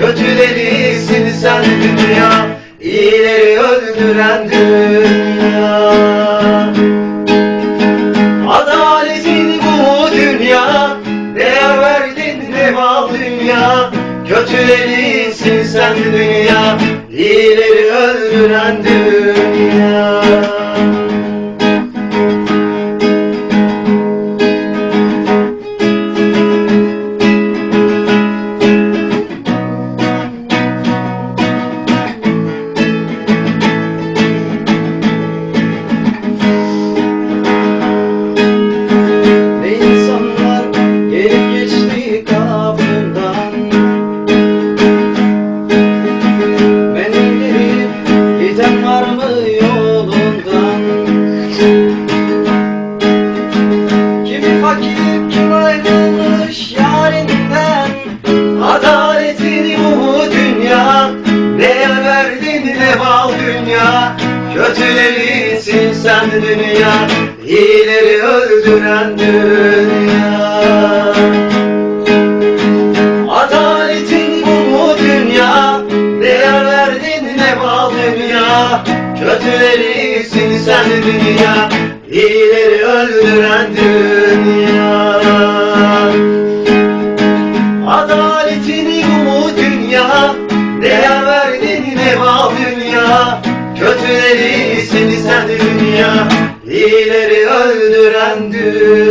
Kötülerisin sen dünya İyileri öldüren dünya. Adaletin bu dünya Değer verdin ne deval dünya. Kötülerisin sen dünya İyileri öldüren dünya. Ne mal dünya Kötüleri silsen dünya İyileri öldüren dünya. Adaletin bu mu dünya? Ne verdin ne mal dünya? Kötüleri silsen dünya İyileri öldüren dünya. Adaletini bu mu dünya? Mal dünya. Kötüleri silsen dünya. İyileri öldüren dünya